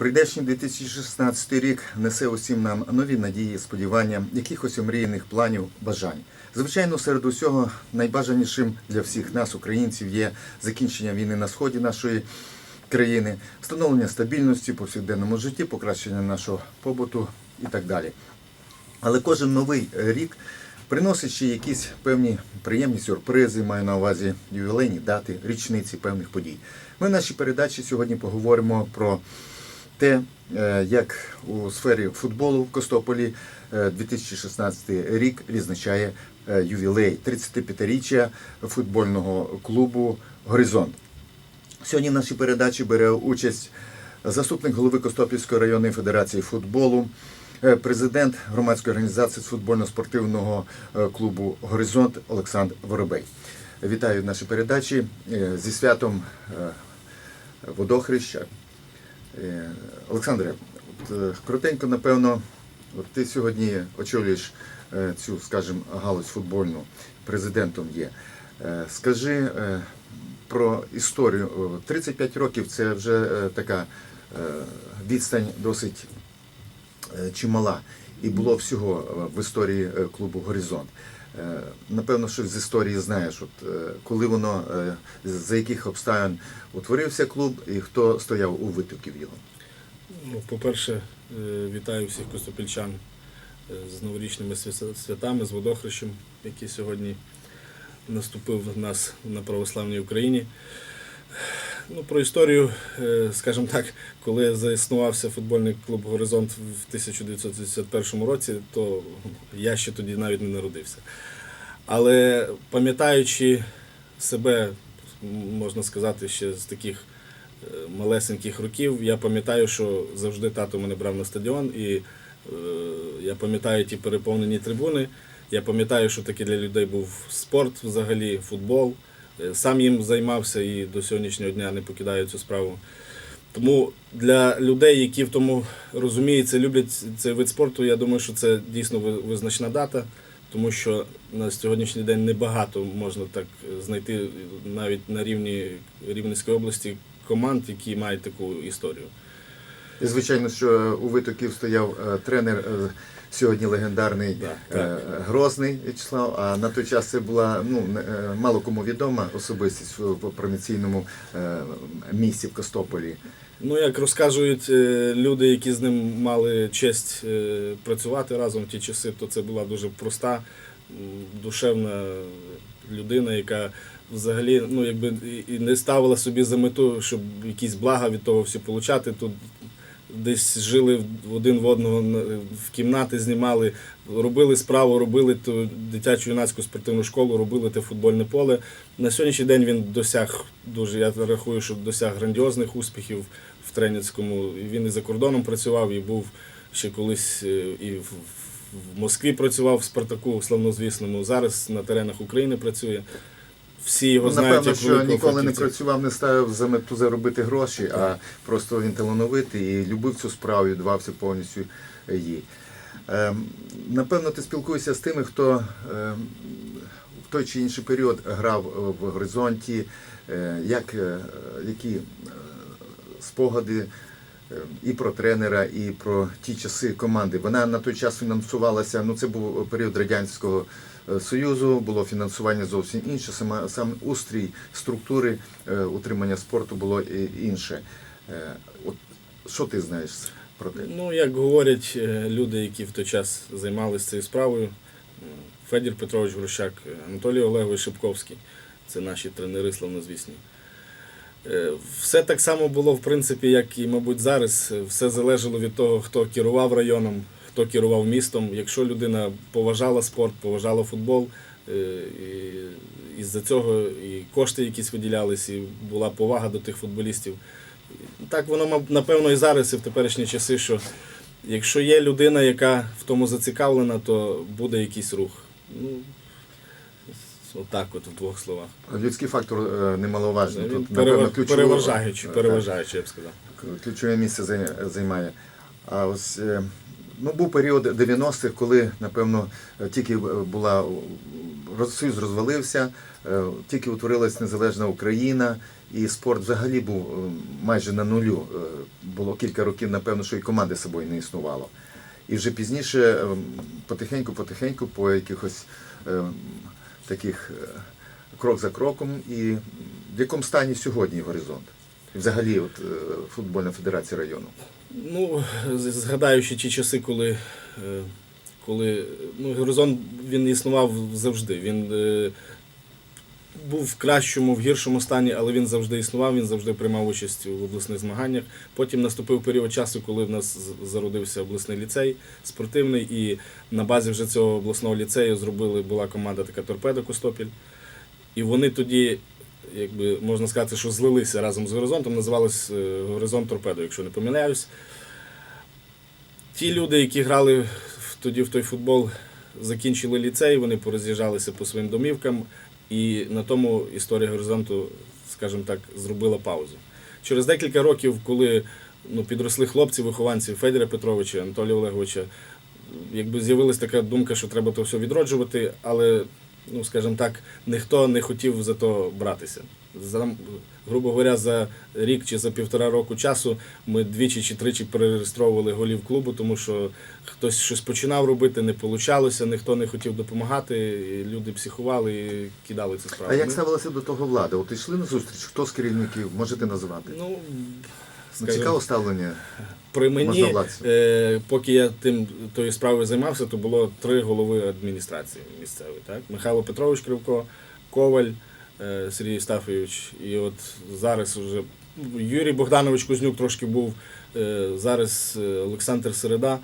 Прийдешній 2016 рік несе усім нам нові надії, сподівання, якихось омріяних планів, бажань. Звичайно, серед усього найбажанішим для всіх нас, українців, є закінчення війни на сході нашої країни, встановлення стабільності повсякденному житті, покращення нашого побуту і так далі. Але кожен новий рік приносить ще якісь певні приємні сюрпризи, маю на увазі ювілейні дати, річниці певних подій. Ми в нашій передачі сьогодні поговоримо про те, е, як у сфері футболу в Костополі е, 2016 рік відзначає е, ювілей 35-річчя футбольного клубу Горизонт. Сьогодні в нашій передачі бере участь заступник голови Костопільської районної федерації футболу, е, президент громадської організації з футбольно-спортивного е, клубу Горизонт Олександр Воробей. Вітаю в нашій передачі е, зі святом е, водохреща. Е, Олександре, от, е, коротенько, напевно, от ти сьогодні очолюєш е, цю, скажімо, галузь футбольну, президентом є. Скажи про історію. 35 років це вже така відстань досить чимала. І було всього в історії клубу Горизонт. Е, Напевно, щось з історії знаєш, от е, коли воно е, за яких обставин утворився клуб і хто стояв у витоків його. Ну, по-перше, вітаю всіх костопільчан з новорічними святами, з водохрещем, який сьогодні наступив в нас на православній Україні. Ну, про історію, е, скажімо так, коли заіснувався футбольний клуб Горизонт в 1981 році, то я ще тоді навіть не народився. Але пам'ятаючи себе, можна сказати, ще з таких е, малесеньких років, я пам'ятаю, що завжди тато мене брав на стадіон, і е, я пам'ятаю ті переповнені трибуни. Я пам'ятаю, що таке для людей був спорт взагалі, футбол. Е, Сам їм займався і до сьогоднішнього дня не покидаю цю справу. Тому для людей, які в тому розуміються, люблять цей вид спорту, я думаю, що це дійсно ви- визначна дата, тому що на сьогоднішній день небагато можна так знайти навіть на рівні Рівненської області команд, які мають таку історію. І звичайно, що у витоків стояв е, тренер е, сьогодні легендарний Так, е, так. Грозний В'ячеслав. А на той час це була ну е, мало кому відома особистість в проміційному е, в Костополі. Ну, як розказують е, люди, які з ним мали честь е, працювати разом в ті часи, то це була дуже проста, душевна людина, яка взагалі ну, якби і- і не ставила собі за мету, щоб якісь блага від того всі получати. Тут десь жили один в одного в кімнати, знімали, робили справу, робили ту дитячу юнацьку спортивну школу, робили те футбольне поле. На сьогоднішній день він досяг дуже, я рахую, що досяг грандіозних успіхів в Тренецькому. І Він і за кордоном працював, і був ще колись е, і в, в Москві працював в Спартаку славнозвісному. Зараз на теренах України працює. Всі його Ну, знають Напевно, як що ніколи не працював, не ставив за мету заробити гроші, а просто він талановитий і любив цю справу, і давався повністю їй. Ем, Напевно, ти спілкуєшся з тими, хто ем, в той чи інший період грав в горизонті, е, як, е, які е, спогади е, і про тренера, і про ті часи команди. Вона на той час фінансувалася. Ну, це був період радянського союзу, було фінансування зовсім інше. Саме сам устрій структури е, утримання спорту було інше. Е, От що ти знаєш про те? Ну, як говорять е, люди, які в той час займалися цією справою, Федір Петрович Грущак, е, Анатолій Олегович Шипковський, це наші тренери славнозвісні. Е, Все так само було, в принципі, як і, мабуть, зараз. Е, Все залежало від того, хто керував районом, хто керував містом. Якщо людина поважала спорт, поважала футбол, е, і із-за цього і кошти якісь виділялись, і була повага до тих футболістів. Так воно напевно і зараз, і в теперішні часи, що якщо є людина, яка в тому зацікавлена, то буде якийсь рух. Ну, отак, от в двох словах. Людський фактор е, немаловажний. Він Тут, перева- напевно, ключове- переважаючий, е, переважаючий, я б сказав. ключове місце займає. А ось ну, був період 90-х, коли, напевно, е, тільки була роз- Союз розвалився, е, тільки утворилась незалежна Україна, і спорт взагалі був е, майже на нулю. Е, Було кілька років, напевно, що і команди собою не існувало. І вже пізніше, е, потихеньку-потихеньку, по якихось е, таких е, крок за кроком, і в якому стані сьогодні горизонт? Взагалі, от, е, футбольна федерація району. Ну, згадаючи ті часи, коли, е, коли ну, горизонт він існував завжди. Він е, був в кращому, в гіршому стані, але він завжди існував, він завжди приймав участь в обласних змаганнях. Потім наступив період часу, коли в нас зародився обласний ліцей спортивний, і на базі вже цього обласного ліцею зробили була команда така торпеда Костопіль. І вони тоді, якби можна сказати, що злилися разом з горизонтом, називалось е, Горизонт Торпедо, якщо не помиляюсь. Ті люди, які грали тоді в той футбол, закінчили ліцей, вони пороз'їжджалися по своїм домівкам, і на тому історія горизонту, скажімо так, зробила паузу. Через декілька років, коли ну, підросли хлопці, вихованці Федора Петровича, Анатолія Олеговича, якби з'явилася така думка, що треба то все відроджувати, але, ну скажімо так, ніхто не хотів за то братися. За, грубо говоря, за рік чи за півтора року часу ми двічі чи тричі перереєстровували голів клубу, тому що хтось щось починав робити, не получалося, ніхто не хотів допомагати, і люди психували і кидали це справу. А як ставилася до того влада? От йшли на зустріч, хто з керівників можете назвати? Ну, Ну, скажімо, цікаве ставлення. При мені, е, поки я тим тою справою займався, то було три голови адміністрації місцевої. Так? Михайло Петрович Кривко, Коваль, е, Сергій Євстафович. І от зараз вже Юрій Богданович Кузнюк трошки був, е, зараз е, Олександр Середа.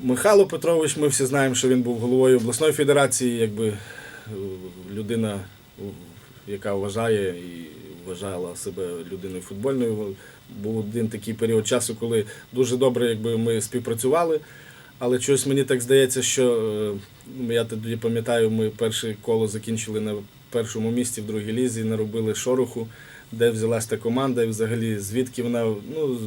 Михайло Петрович, ми всі знаємо, що він був головою обласної федерації, якби е, людина, яка вважає і вважала себе людиною футбольною. Був один такий період часу, коли дуже добре якби, ми співпрацювали. Але чогось мені так здається, що е, я тоді пам'ятаю, ми перше коло закінчили на першому місці в другій лізі, наробили шороху, де взялась та команда, і взагалі звідки вона, ну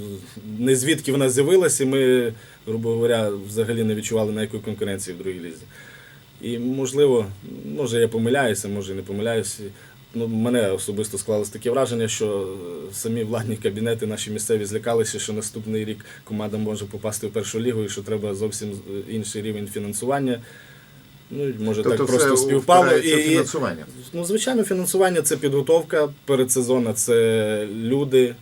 не звідки вона з'явилася, і ми, грубо говоря, взагалі не відчували ніякої конкуренції в другій лізі. І можливо, може я помиляюся, може не помиляюся. Ну, мене особисто склалось таке враження, що е, самі владні кабінети наші місцеві злякалися, що наступний рік команда може попасти в першу лігу і що треба зовсім е, інший рівень фінансування. Ну, може так просто Тобто співпало. І, фінансування. Ну, звичайно, фінансування це підготовка передсезонна, це люди,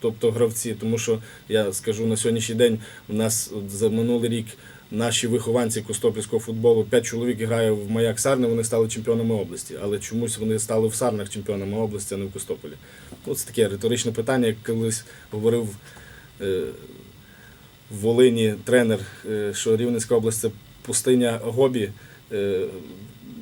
тобто гравці. Тому що я скажу на сьогоднішній день, у нас за минулий рік наші вихованці костопільського футболу, п'ять чоловік грає в Маяк Сарни, вони стали чемпіонами області. Але чомусь вони стали в Сарнах чемпіонами області, а не в Костополі. Ну, це таке риторичне питання, як колись говорив. Е, в Волині тренер, е, що Рівненська область це пустиня гобі е,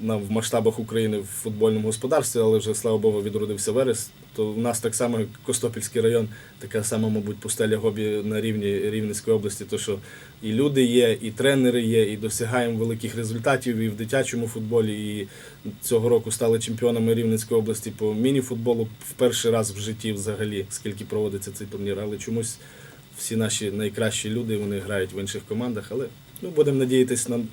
на, в масштабах України в футбольному господарстві, але вже, слава Богу, відродився Верес. То в нас так само, Костопільський район, така сама, мабуть, пустеля гобі на рівні Рівненської області, то що і люди є, і тренери є, і досягаємо великих результатів і в дитячому футболі. І цього року стали чемпіонами Рівненської області по міні-футболу в перший раз в житті взагалі, скільки проводиться цей турнір. Але чомусь всі наші найкращі люди вони грають в інших командах. Але ну, будемо надіятися, на,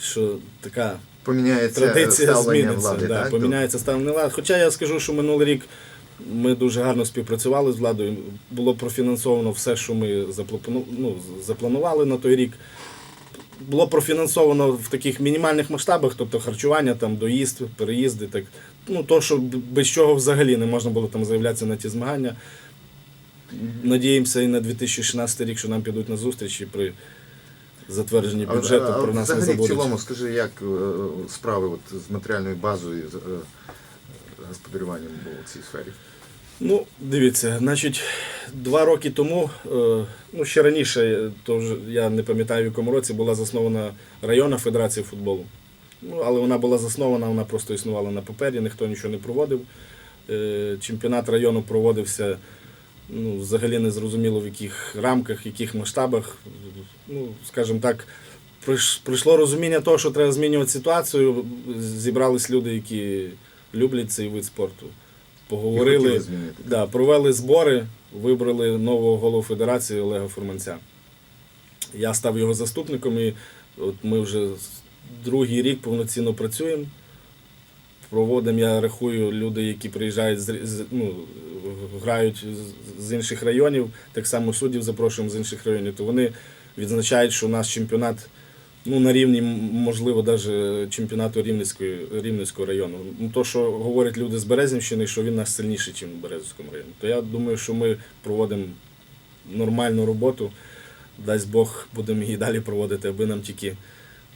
що така Поміняється традиція ставлення зміниться. влади, да, так? поміняється ставлення влади. Хоча я скажу, що минулий рік ми дуже гарно співпрацювали з владою. Було профінансовано все, що ми ну, запланували на той рік. Було профінансовано в таких мінімальних масштабах, тобто харчування, там, доїзд, переїзди. Так, ну, то, що без чого взагалі не можна було там заявлятися на ті змагання. Надіємося і на 2016 рік, що нам підуть на зустрічі при затвердженні бюджету а, про нас не взагалі, в цілому, скажи, як е, справи от, з матеріальною базою, е, господарюванням в цій сфері? Ну, дивіться, значить, два роки тому, е, ну ще раніше, то вже я не пам'ятаю, в якому році була заснована районна федерація футболу. Ну, але вона була заснована, вона просто існувала на папері, ніхто нічого не проводив. Е, Чемпіонат району проводився ну, взагалі не зрозуміло в яких рамках, в яких масштабах. Ну, скажімо так, прийшло розуміння того, що треба змінювати ситуацію. Зібрались люди, які люблять цей вид спорту. Поговорили. Да, провели збори, вибрали нового голову федерації Олега Фурманця. Я став його заступником, і от ми вже другий рік повноцінно працюємо. проводимо, я рахую, люди, які приїжджають з, ну, грають з- з інших районів, так само суддів запрошуємо з інших районів, то вони відзначають, що наш чемпіонат ну, на рівні, можливо, навіть чемпіонату Рівненської, Рівненського району. Ну, то, що говорять люди з Березівщини, що він нас сильніший, ніж в Березівському районі. То я думаю, що ми проводимо нормальну роботу. Дасть Бог, будемо її далі проводити, аби нам тільки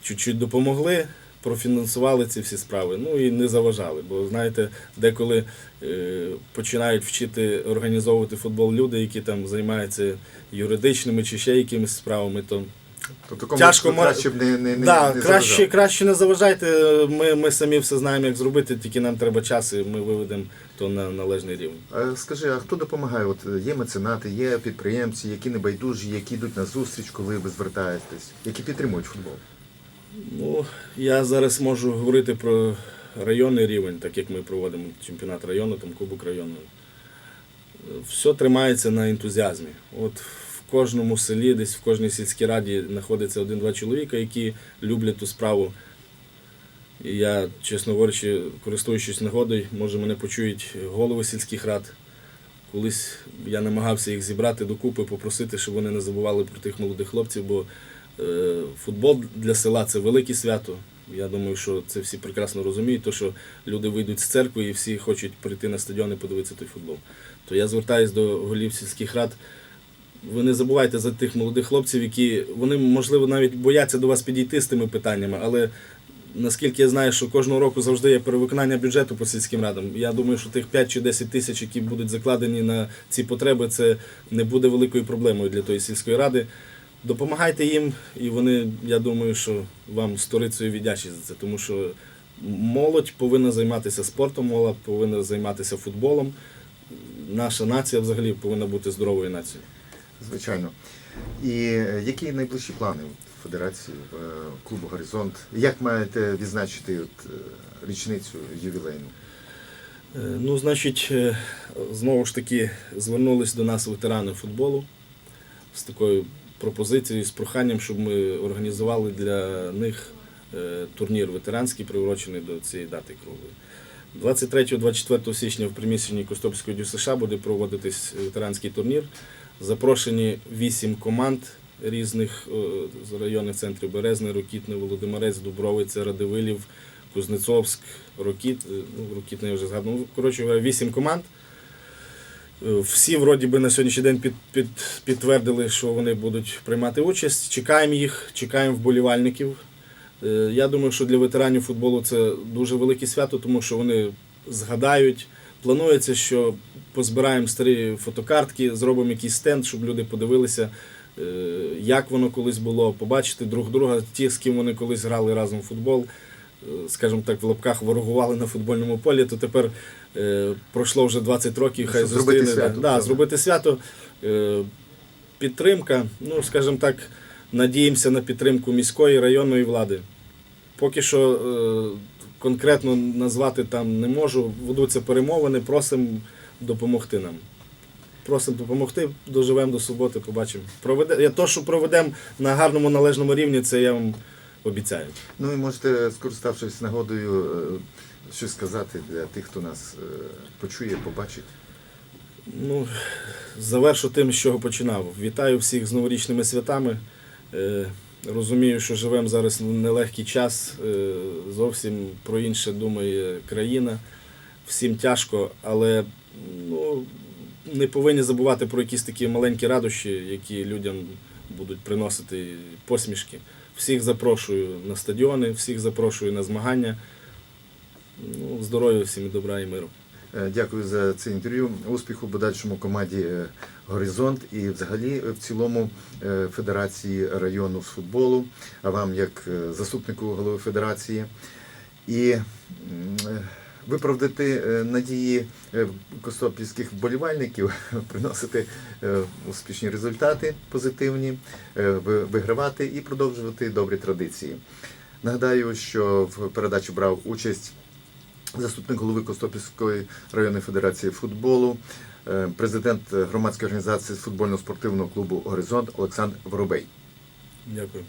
чуть-чуть допомогли, профінансували ці всі справи, ну і не заважали. Бо знаєте, деколи е, починають вчити організовувати футбол люди, які там займаються юридичними чи ще якимись справами, то Тобто Тяжко краще б не, не, да, не краще, краще не заважайте. Ми, ми самі все знаємо, як зробити, тільки нам треба час, і ми виведемо то на належний рівень. А Скажи, а хто допомагає? От є меценати, є підприємці, які небайдужі, які йдуть на зустріч, коли ви звертаєтесь, які підтримують футбол. Ну, я зараз можу говорити про районний рівень, так як ми проводимо чемпіонат району, там Кубок району. Все тримається на ентузіазмі. От кожному селі, десь в кожній сільській раді знаходиться один-два чоловіка, які люблять ту справу. І я, чесно говорячи, користуючись нагодою, може мене почують голови сільських рад. Колись я намагався їх зібрати докупи, попросити, щоб вони не забували про тих молодих хлопців, бо е, футбол для села це велике свято. Я думаю, що це всі прекрасно розуміють, то що люди вийдуть з церкви і всі хочуть прийти на стадіон і подивитися той футбол. То я звертаюся до голів сільських рад. Ви не забувайте за тих молодих хлопців, які вони, можливо, навіть бояться до вас підійти з тими питаннями, але наскільки я знаю, що кожного року завжди є перевиконання бюджету по сільським радам. Я думаю, що тих 5 чи 10 тисяч, які будуть закладені на ці потреби, це не буде великою проблемою для тої сільської ради. Допомагайте їм, і вони, я думаю, що вам сторицею віддячать за це, тому що молодь повинна займатися спортом, молодь повинна займатися футболом. Наша нація взагалі повинна бути здоровою нацією. Звичайно. І е, які найближчі плани Федерації в е, клубу Горизонт? Як маєте відзначити от, е, річницю ювілейну? Ну, значить, знову ж таки, звернулись до нас ветерани футболу з такою пропозицією, з проханням, щоб ми організували для них турнір ветеранський, приурочений до цієї дати круглої. 23-24 січня в приміщенні Костопської ДЮСШ буде проводитись ветеранський турнір. Запрошені вісім команд різних е, з районних центрів Березне, Рокітне, Володимирець, Дубровиця, Радивилів, Кузнецовськ, Рокіт, е, ну, Рокітне я вже згадував. Ну, коротше, вісім команд. Е, Всі, вроді би, на сьогоднішній день під, під, підтвердили, що вони будуть приймати участь. Чекаємо їх, чекаємо вболівальників. Я думаю, що для ветеранів футболу це дуже велике свято, тому що вони згадають. Планується, що позбираємо старі фотокартки, зробимо якийсь стенд, щоб люди подивилися, е, як воно колись було, побачити друг друга, ті, з ким вони колись грали разом в футбол, е, скажімо так, в лапках ворогували на футбольному полі, то тепер е, пройшло вже 20 років, хай зробити зустріне. свято, да, зробити свято. Підтримка, ну, скажімо так, надіємося на підтримку міської районної влади. Поки що конкретно назвати там не можу. Ведуться перемовини, просимо допомогти нам. Просимо допомогти, доживемо до суботи, побачимо. Проведе... Я то, що проведемо на гарному належному рівні, це я вам обіцяю. Ну і можете, скориставшись нагодою, е, щось сказати для тих, хто нас е, почує, побачить. Ну, завершу тим, з чого починав. Вітаю всіх з новорічними святами. Розумію, що живемо зараз в нелегкий час. Е, зовсім про інше думає країна. Всім тяжко, але ну, не повинні забувати про якісь такі маленькі радощі, які людям будуть приносити посмішки. Всіх запрошую на стадіони, всіх запрошую на змагання. Ну, здоров'я всім і добра і миру. Е, Дякую за це інтерв'ю. Успіху подальшому команді е, Горизонт і взагалі в цілому е, Федерації району з футболу, а вам як заступнику голови федерації. І виправдати надії костопільських вболівальників, приносити успішні результати позитивні, вигравати і продовжувати добрі традиції. Нагадаю, що в передачі брав участь заступник голови Костопільської районної федерації футболу, е, президент громадської організації футбольно-спортивного клубу Горизонт Олександр Воробей. Дякую.